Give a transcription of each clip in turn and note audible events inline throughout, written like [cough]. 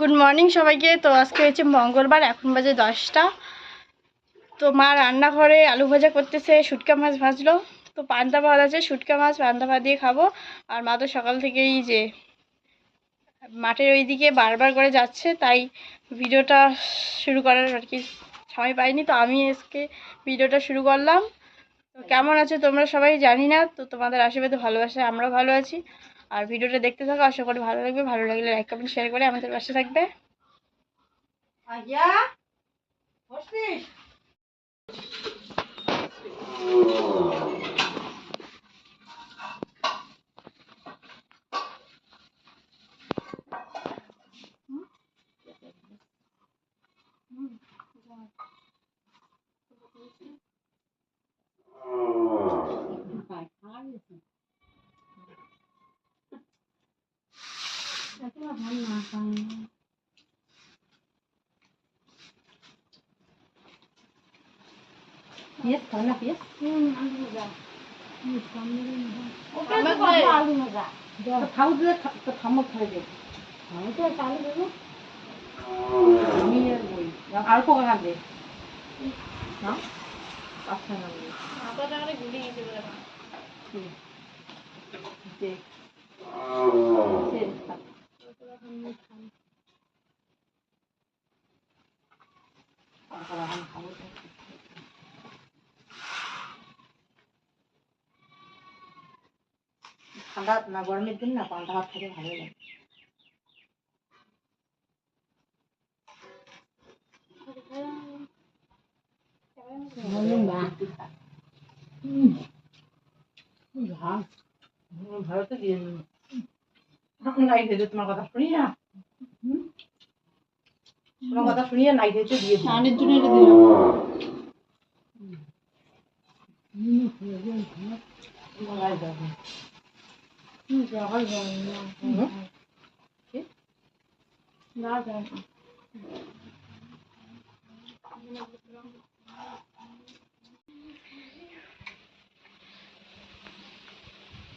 Good morning সবাইকে। তো আজকে হচ্ছে মঙ্গলবার, এখন বাজে দশটা। তো মা রান্নাঘরে আলু ভাজা করতেছে, শুটকা মাছ ভাজলো। তো পান্তা ভাত আছে, শুটকা মাছ, পান্তা ভাত দিয়ে খাব। আর মা তো সকাল থেকেই যে মাঠের ওইদিকে বারবার করে যাচ্ছে, তাই ভিডিওটা শুরু করার আর কি সময় পাইনি। তো আমি আজকে ভিডিওটা শুরু করলাম। তো কেমন আছো তোমরা সবাই জানি না। তো তোমাদের আশীর্বাদে ভালোবাসা আমরা ভালো আছি। আর ভিডিওটা দেখতে থাকো, আশা করি ভালো লাগবে। ভালো লাগলে লাইক কমেন্ট শেয়ার করে আমাদের পাশে থাকবে। পিস খাও না পিস খাও দিলে তো খামো খাই দেবো আমি আর বই আর কোকা খাবে না আচ্ছা না ঠান্ডা না, গরমের দিন না, পান্তা ভাত খেতে ভালো লাগে। তোমার কথা শুনি তোমার কথা নাই দিয়ে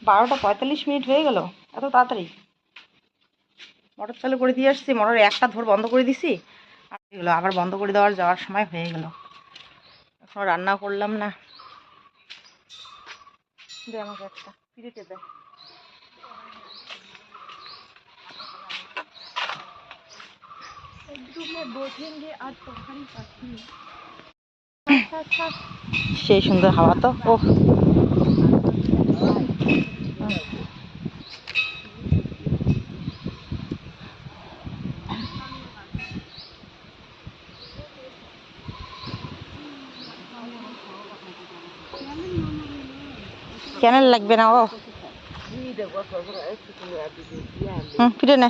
বারোটা পঁয়তাল্লিশ মিনিট হয়ে গেল, এত তাড়াতাড়ি? মোটর চালু করে দিয়ে আসছি মোটর একটা ধর বন্ধ করে দিছি, আর হয়ে গেলো, আবার বন্ধ করে দেওয়ার যাওয়ার সময় হয়ে গেল। এখনও রান্না করলাম না। দে আমাকে একটা পিড়িতে দে। [laughs] সেই সুন্দর হাওয়া তো ও কেন লাগবে না ও হুম ফিরে নে।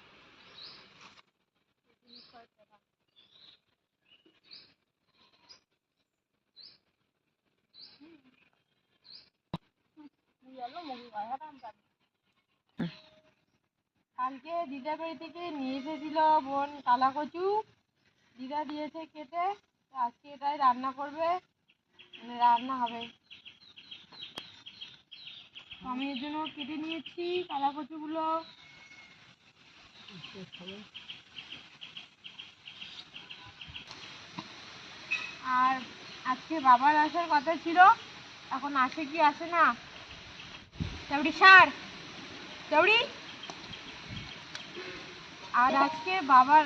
কালকে দিদা বাড়ি থেকে নিয়ে এসেছিল বোন কালা কচু দিদা দিয়েছে কেটে আজকে এটাই রান্না করবে মানে রান্না হবে। আমি এর জন্য কেটে নিয়েছি কালা কচুগুলো আর আজকে বাবার আসার কথা ছিল এখন আসে কি আসে না? চৌড়ি সার চৌড়ি আর আজকে বাবার,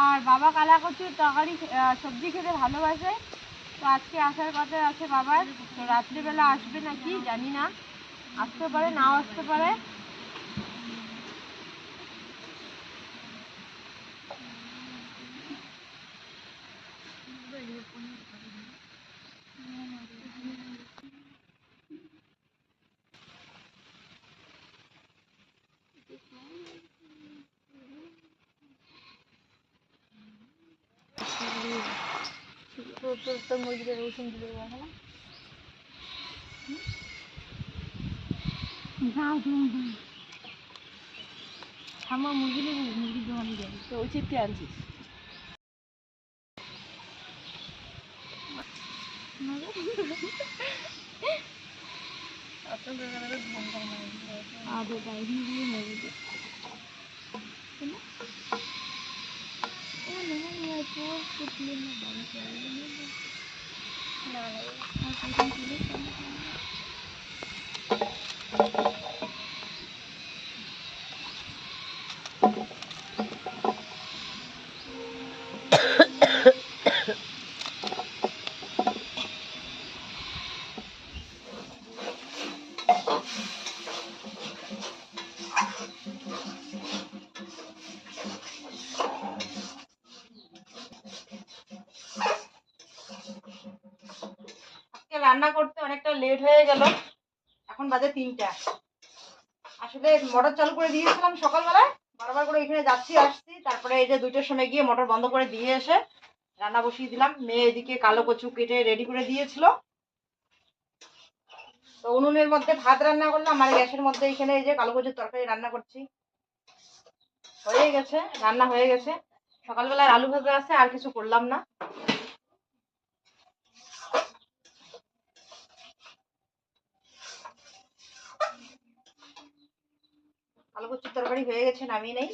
আর বাবা কালা কচুর তরকারি সবজি খেতে ভালোবাসে। তো আজকে আসার কথা আছে বাবার। তো রাত্রিবেলা আসবে নাকি, জানি না। আসতে পারে, নাও আসতে পারে। Thank you. তোর তোর মুরগিটা রসুন দিলে দেখো না? আমার মুরগি নেব মুরগির দোকানে যাবি তো ওই চিপকে আনছিস? আদৌ বাইরে দিয়ে মুরগি আজকে রান্না করতে অনেকটা লেট হয়ে গেল। এখন বাজে তিনটা। আসলে মোটর চালু করে দিয়েছিলাম সকালবেলায়। বারবার করে এখানে যাচ্ছি, আসছি। তারপরে এই যে দুইটার সময় গিয়ে মোটর বন্ধ করে দিয়ে এসে রান্না বসিয়ে দিলাম। মেয়ে এদিকে কালো কচু কেটে রেডি করে দিয়েছিল। তো উনুনের মধ্যে ভাত রান্না করলাম। আর গ্যাসের মধ্যে এখানে এই যে কালো কচুর তরকারি রান্না করছি। হয়ে গেছে, রান্না হয়ে গেছে। সকালবেলায় আলু ভাজা আছে, আর কিছু করলাম না। কচুর তরকারি হয়ে গেছে নামিয়ে নেই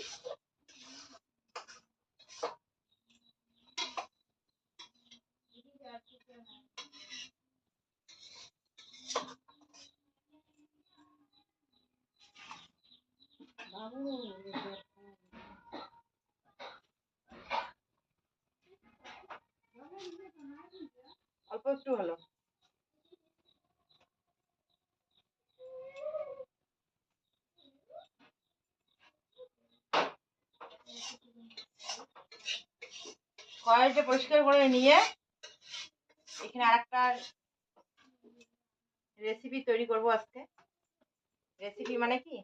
অল্প একটু হলো কড়াইটা পরিষ্কার করে নিয়ে এখানে আরেকটা রেসিপি তৈরি করব আজকে। রেসিপি মানে কি?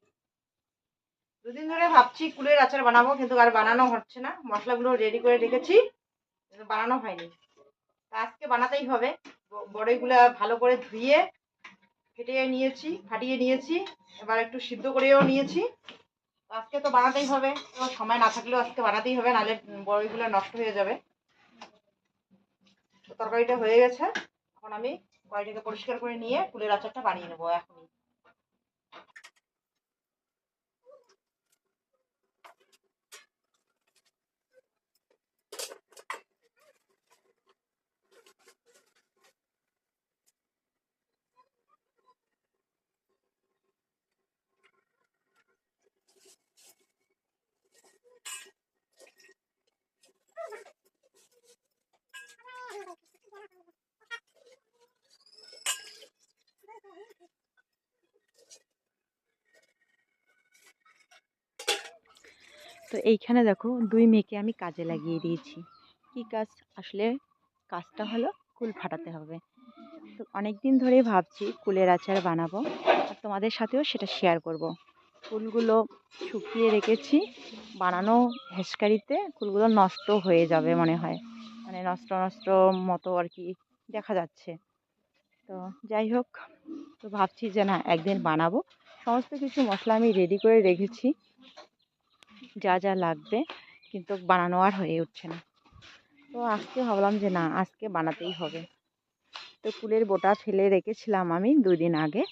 দুদিন ধরে ভাবছি কুলের আচার বানাবো, কিন্তু আর বানানো হচ্ছে না। মশলাগুলো রেডি করে রেখেছি বানানো হয়নি। তা আজকে বানাতেই হবে। বড়ইগুলা ভালো করে ধুয়ে ফেটিয়ে নিয়েছি, ফাটিয়ে নিয়েছি, এবার একটু সিদ্ধ করেও নিয়েছি। আজকে তো বানাতেই হবে। তো সময় না থাকলেও আজকে বানাতেই হবে, নাহলে বড়ইগুলো নষ্ট হয়ে যাবে। তরকারিটা হয়ে গেছে। এখন আমি কড়াইটাকে পরিষ্কার করে নিয়ে ফুলের আচারটা বানিয়ে নেব এখনই। তো এইখানে দেখো দুই মেয়েকে আমি কাজে লাগিয়ে দিয়েছি। কি কাজ? আসলে কাজটা হলো কুল ফাটাতে হবে। তো অনেক দিন ধরেই ভাবছি কুলের আচার বানাবো। আর তোমাদের সাথেও সেটা শেয়ার করব। কুলগুলো শুকিয়ে রেখেছি। বানানো হেসকারিতে কুলগুলো নষ্ট হয়ে যাবে মনে হয়। মানে নষ্ট নষ্ট মতো আর কি দেখা যাচ্ছে। তো যাই হোক, তো ভাবছি যে না একদিন বানাবো। সমস্ত কিছু মশলা আমি রেডি করে রেখেছি। যা যা লাগবে, কিন্তু বানানো আর হয়ে উঠছে না। তো আজকে ভাবলাম যে না, আজকে বানাতেই হবে। তো কুলের বোটা ফেলে রেখেছিলাম আমি দুই দিন আগে।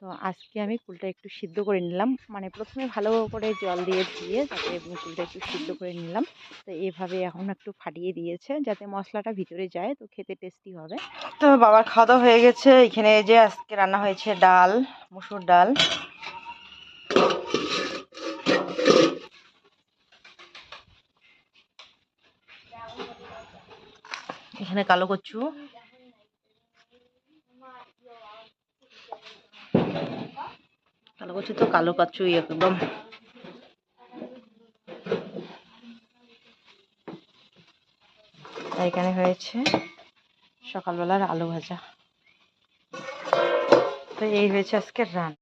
তো আজকে আমি কুলটা একটু সিদ্ধ করে নিলাম। মানে প্রথমে ভালো করে জল দিয়ে ধুয়ে তাতে কুলটা একটু সিদ্ধ করে নিলাম। তো এভাবে এখন একটু ফাটিয়ে দিয়েছে যাতে মশলাটা ভিতরে যায়, তো খেতে টেস্টি হবে। তো বাবার খাওয়া দাওয়া হয়ে গেছে। এখানে যে আজকে রান্না হয়েছে ডাল, মুসুর ডাল। এখানে কালো কচু। কালো কচু তো কালো কচু একদম। এখানে হয়েছে সকালবেলার আলু ভাজা। তো এই হয়েছে আজকের রান।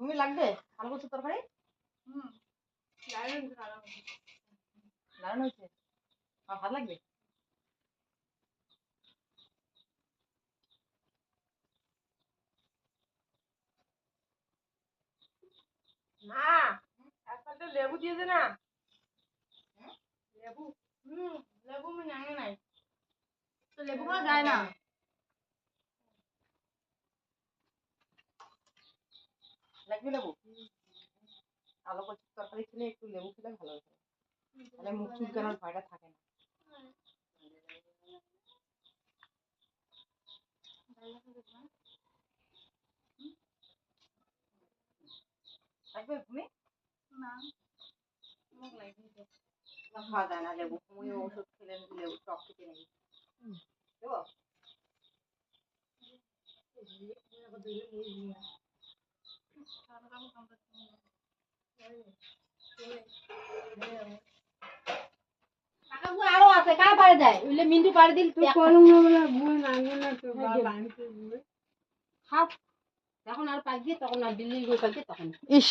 তুমি লাগবে? আলু কচুর তরকারি? হুম দারুণ হয়েছে? আর ভালো লাগবে? মা লেবু দিয়েছে না? লেবু হুম লেবু আমি জানি নাই। তো লেবু খাওয়া যায় না? লাগবে লেবু আলু কচুর তরকারি খেলে একটু লেবু খেলে ভালো হতো তাহলে মুখ চুলকানোর ভয়টা থাকে না লাগবে না। না খাওয়া যায় না লেবু ওষুধ খেলে লেবু টক খেতে নেই দেবো আরও আছে কার পারে দেয় ওইলে মিন্টু পারে দিল তুই খাও যখন আর পাক দিয়ে তখন আর দিল্লি গিয়ে পাক তখন ইস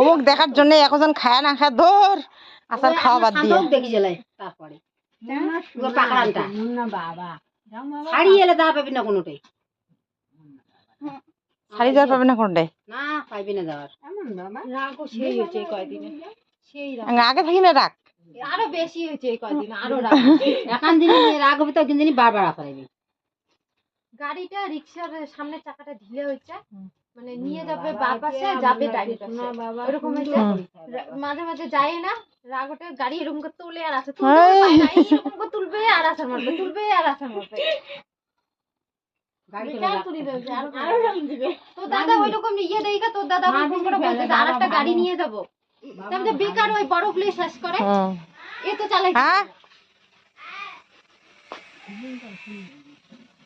অমুক দেখার জন্য এখন খায় না খায় ধর আসার খাওয়া বাদ দিয়ে। দেখি জ্বালাই তারপরে ওর পাকড়ানটা শাড়ি এলে দেখা পাবি না কোনোটাই। শাড়ি যাওয়ার পাবে না কোনটায়? না পাইবি না যাওয়ার। রাগও সেই হয়েছে কয়দিনে। সেই রাগ। আগে থাকি না রাখ আরও বেশি হয়েছে কয়দিনে আরও রাগ। একান দিনে রাগ হবে তো একদিন দিনই বারবার আপারাবি গাড়িটা রিক্সার সামনের চাকাটা ঢিলে হয়েছে। মানে নিয়ে যাবে বা পাশে যাবে ডাইন পাশে। এরকম হয়েছে। মাঝে মাঝে যায় না রাগটে গাড়ি এরকম করে তুলে আর না, এরকম করে তুলবে আর আসার মারবে তুলবে আর আসার মারবে গাড়ি বেকার তুলি দেবে, আরও দিবে। তোর দাদা ওই রকম ইয়ে দেখা তোর দাদা ফোন করে বলতেছে আর একটা গাড়ি নিয়ে যাব। তারপরে বেকার ওই বড় গুলি শেষ করে। এ তো চালাই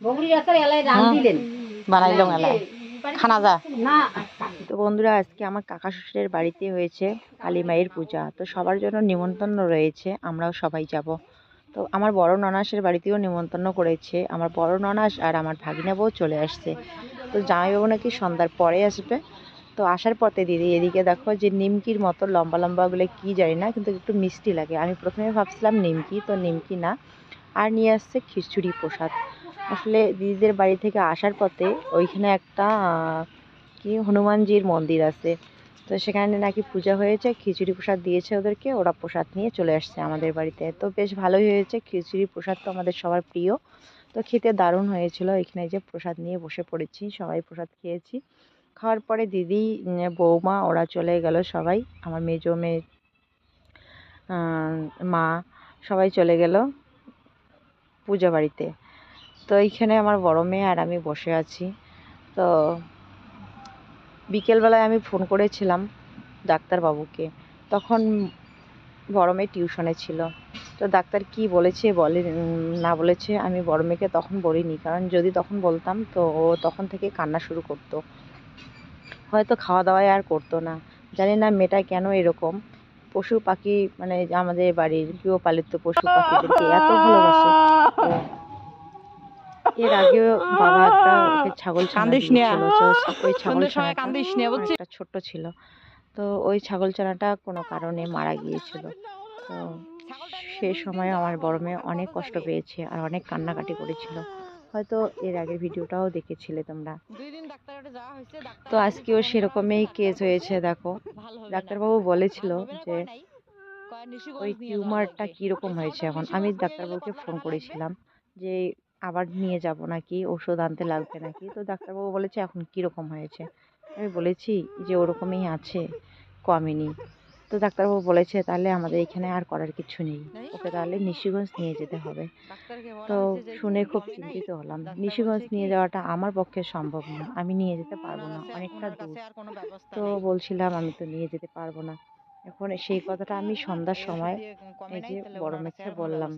বগুড়ি রাস্তার এলাই রাম দিলেন। বানাইলো মেলায় খানা যা। না। তো বন্ধুরা আজকে আমার কাকা শ্বশুরের বাড়িতে হয়েছে কালী মায়ের পূজা। তো সবার জন্য নিমন্ত্রণ রয়েছে আমরাও সবাই যাব। তো আমার বড় ননাসের বাড়িতেও নিমন্ত্রণ করেছে। আমার বড় ননাস আর আমার ভাগিনা বউ চলে আসছে। তো জামাইবাবু নাকি সন্ধ্যার পরে আসবে। তো আসার পথে দিদি, এদিকে দেখো যে নিমকির মতো লম্বা লম্বাগুলো কি জানি না, কিন্তু একটু মিষ্টি লাগে। আমি প্রথমে ভাবছিলাম নিমকি, তো নিমকি না। আর নিয়ে আসছে খিচুড়ি প্রসাদ। আসলে দিদিদের বাড়ি থেকে আসার পথে ওইখানে একটা কি হনুমানজির মন্দির আছে। তো সেখানে নাকি পূজা হয়েছে, খিচুড়ি প্রসাদ দিয়েছে ওদেরকে, ওরা প্রসাদ নিয়ে চলে আসছে আমাদের বাড়িতে। তো বেশ ভালোই হয়েছে, খিচুড়ি প্রসাদ তো আমাদের সবার প্রিয়। তো খেতে দারুণ হয়েছিল, এখানে যে প্রসাদ নিয়ে বসে পড়েছি, সবাই প্রসাদ খেয়েছি। খাওয়ার পরে দিদি বৌমা, ওরা চলে গেল সবাই, আমার মেজো মেয়ে মা, সবাই চলে গেল পূজা বাড়িতে। তো এইখানে আমার বড় মেয়ে আর আমি বসে আছি। তো বিকেলবেলায় আমি ফোন করেছিলাম ডাক্তারবাবুকে। তখন বড় মেয়ে টিউশনে ছিল। তো ডাক্তার কি বলেছে বলে, না বলেছে আমি বড় মেয়েকে তখন বলিনি। কারণ যদি তখন বলতাম তো ও তখন থেকে কান্না শুরু করতো। হয়তো খাওয়া দাওয়াই আর করতো না। জানি না মেয়েটা কেন এরকম। পশু পাখি মানে আমাদের বাড়ির গৃহপালিত পশু পাখিদেরকে এত ভালোবাসে। এর আগে বাবা একটা ওকে ছাগল কান্দিস ওই ছাগল কান্দিস অনেকটা ছোট্ট ছিল। তো ওই ছাগল ছানাটা কোনো কারণে মারা গিয়েছিল। তো সে সময় আমার বড় মেয়ে অনেক কষ্ট পেয়েছে আর অনেক কান্নাকাটি করেছিল। হয়তো এর আগের ভিডিওটাও দেখেছিলে তোমরা। তো আজকেও সেরকমই কেস হয়েছে দেখো। ডাক্তারবাবু বলেছিল যে ওই টিউমারটা কীরকম হয়েছে এখন। আমি ডাক্তারবাবুকে ফোন করেছিলাম যে আবার নিয়ে যাব নাকি? ওষুধ আনতে লাগবে নাকি? তো ডাক্তারবাবু বলেছে এখন কীরকম হয়েছে? আমি বলেছি যে ওরকমই আছে কমেনি তো ডাক্তারবাবু বলেছে তাহলে আমাদের এখানে আর করার কিছু নেই? ওকে তাহলে নিশিগঞ্জ নিয়ে যেতে হবে। তো শুনে খুব চিন্তিত হলাম। নিশিগঞ্জ নিয়ে যাওয়াটা আমার পক্ষে সম্ভব না। আমি নিয়ে যেতে পারব না। অনেকটা দূর। তো বলছিলাম আমি তো নিয়ে যেতে পারব না। এখন সেই কথাটা আমি সন্ধ্যার সময় এই যে বড় মেয়েকে বললাম।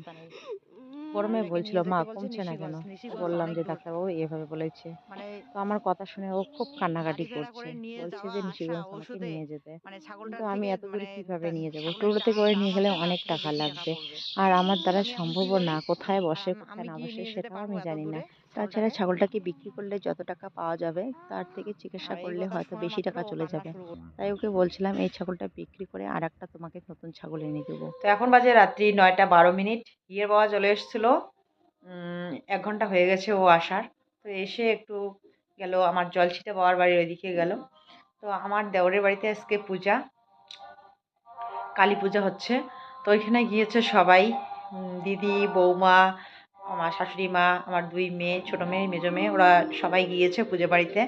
মেয়ে আমাদেরকে বলছিল মা কমছে না কেন? তো বললাম যে। ডাক্তারবাবু এভাবে বলেছে। মানে তো আমার কথা শুনে ও খুব কান্নাকাটি করছে। বলছে যে নিশিগঞ্জ আমাকে নিয়ে যেতে। মানে কিন্তু আমি এত দূরে কীভাবে নিয়ে যাব? টোটোতে করে নিয়ে গেলে অনেক টাকা লাগবে। আর আমার দ্বারা সম্ভব না কোথায় বসে কোথায় না বসে সেটাও আমি জানি না? তাছাড়া ছাগলটাকে বিক্রি করলে যত টাকা পাওয়া যাবে তার থেকে চিকিৎসা করলে হয়তো বেশি টাকা চলে যাবে। তাই ওকে বলছিলাম এই ছাগলটা বিক্রি করে আর একটা তোমাকে নতুন ছাগল এনে দেবো। তো এখন বাজে রাত্রি নয়টা বারো মিনিট। ইয়ের বাবা চলে এসেছিল। এক ঘণ্টা হয়ে গেছে ও আসার। তো এসে একটু গেল আমার জলছিটা বাবার বাড়ির ওইদিকে গেল। তো আমার দেওরের বাড়িতে আজকে পূজা কালী পূজা হচ্ছে। তো ওইখানে গিয়েছে সবাই দিদি বৌমা আমার শাশুড়ি মা, আমার দুই মেয়ে, ছোটো মেয়ে, মেজো মেয়ে, ওরা সবাই গিয়েছে পুজো বাড়িতে।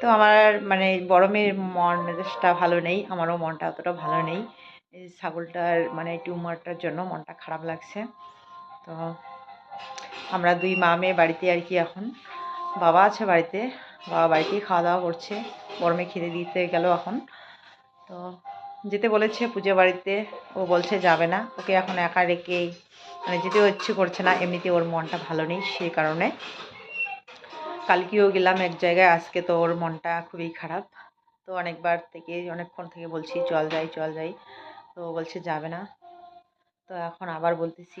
তো আমার মানে বড় মেয়ের মন মেজাজটা ভালো নেই, আমারও মনটা অতটা ভালো নেই। ছাগলটার মানে টিউমারটার জন্য মনটা খারাপ লাগছে। তো আমরা দুই মা মেয়ে বাড়িতে আর কি এখন। বাবা আছে বাড়িতে, বাবা বাড়িতেই খাওয়া দাওয়া করছে, বড় মেয়ে খেতে দিতে গেল এখন। তো যেতে বলেছে পুজো বাড়িতে, ও বলছে যাবে না, ওকে এখন একা রেখে মানে যেতেও ইচ্ছে করছে না, এমনিতে ওর মনটা ভালো নেই সেই কারণে। কালকেও গেলাম এক জায়গায়, আজকে তো ওর মনটা খুবই খারাপ। তো অনেকবার থেকে, অনেকক্ষণ থেকে বলছি, চল যাই চল যাই। তো বলছে, যাবে না। তো এখন আবার বলতেছি।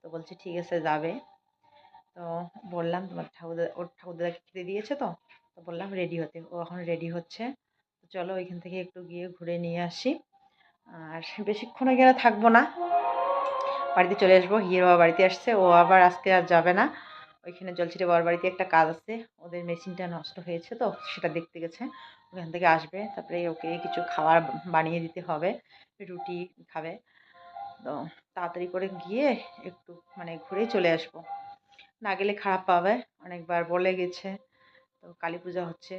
তো বলছে, ঠিক আছে, যাবে। তো বললাম, তোমার ঠাকুরদা ওর ঠাকুরদাদাকে খেতে দিয়েছে তো? তো বললাম, রেডি হতে, ও এখন রেডি হচ্ছে। চলো, ওইখান থেকে একটু গিয়ে ঘুরে নিয়ে আসি। আর বেশিক্ষণ গেলে থাকব না। বাড়িতে চলে আসব। হিয়ের বাবা বাড়িতে আসছে। ও আবার আজকে আর যাবে না। ওইখানে জলছিটে বাবার বাড়িতে একটা কাজ আছে। ওদের মেশিনটা নষ্ট হয়েছে তো সেটা দেখতে গেছে। ওখান থেকে আসবে। তারপরে ওকে কিছু খাবার বানিয়ে দিতে হবে। রুটি খাবে। তো তাড়াতাড়ি করে গিয়ে একটু মানে ঘুরে চলে আসব। না গেলে খারাপ পাবে। অনেকবার বলে গেছে। তো কালী পূজা হচ্ছে।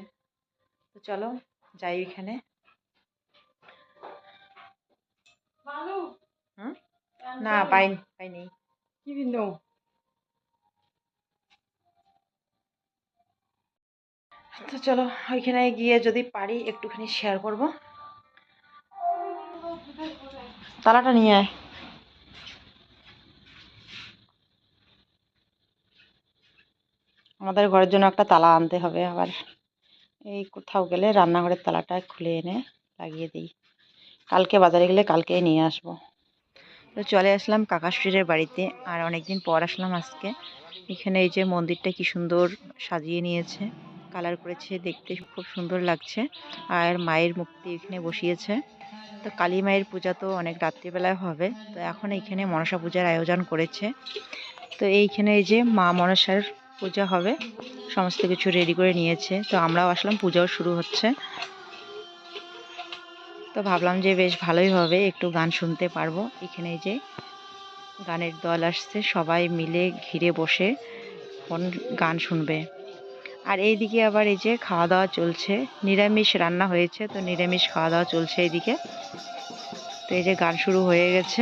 তো চলো যাই ওইখানে হুম? না পাইনি। পাইনি কি বিন্দু তো চলো ওইখানে গিয়ে যদি পারি একটুখানি শেয়ার করব। তালাটা নিয়ে আয়। আমাদের ঘরের জন্য একটা তালা আনতে হবে আবার এই কোথাও গেলে রান্নাঘরের তালাটা খুলে এনে লাগিয়ে দিই। কালকে বাজারে গেলে কালকেই নিয়ে আসব। তো চলে আসলাম কাকাশ্বরের বাড়িতে আর অনেকদিন পর আসলাম আজকে। এখানে এই যে মন্দিরটা কি সুন্দর সাজিয়ে নিয়েছে কালার করেছে, দেখতে খুব সুন্দর লাগছে আর মায়ের মূর্তি এখানে বসিয়েছে। তো কালী মায়ের পূজা তো অনেক রাত্রিবেলায় হবে, তো এখন এইখানে মনসা পূজার আয়োজন করেছে। তো এইখানে এই যে মা মনসার পূজা হবে, সমস্ত কিছু রেডি করে নিয়েছে। তো আমরাও আসলাম, পূজাও শুরু হচ্ছে। তো ভাবলাম যে বেশ ভালোই হবে, একটু গান শুনতে পারব। এখানে যে গানের দল আসছে, সবাই মিলে ঘিরে বসে ফোন গান শুনবে। আর এইদিকে আবার এই যে খাওয়া দাওয়া চলছে, নিরামিষ রান্না হয়েছে, তো নিরামিষ খাওয়া দাওয়া চলছে এইদিকে। তো এই যে গান শুরু হয়ে গেছে।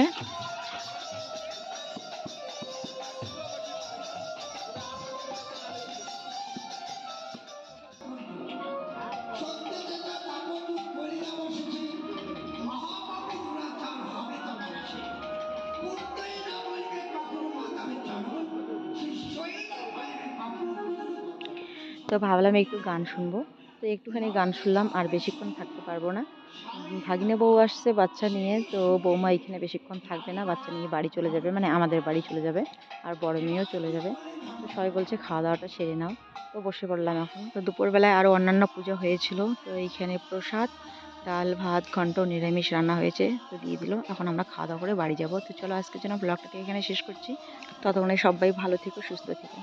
তো ভাবলাম একটু গান শুনব। তো একটুখানি গান শুনলাম, আর বেশিক্ষণ থাকতে পারব না। ভাগ্নে বউ আসছে বাচ্চা নিয়ে, তো বৌমা এখানে বেশিক্ষণ থাকবে না, বাচ্চা নিয়ে বাড়ি চলে যাবে মানে আমাদের বাড়ি চলে যাবে, আর বড় মেয়েও চলে যাবে। তো সবাই বলছে খাওয়া দাওয়াটা সেরে নাও। তো বসে পড়লাম এখন। তো দুপুরবেলায় আরও অন্যান্য পুজো হয়েছিল, তো এইখানে প্রসাদ ডাল, ভাত, ঘন্ট, নিরামিষ রান্না হয়েছে, তো দিয়ে দিল। এখন আমরা খাওয়া দাওয়া করে বাড়ি যাব। তো চলো আজকের জন্য ব্লগটাকে এখানে শেষ করছি। ততক্ষণে সবাই ভালো থেকো, সুস্থ থেকো।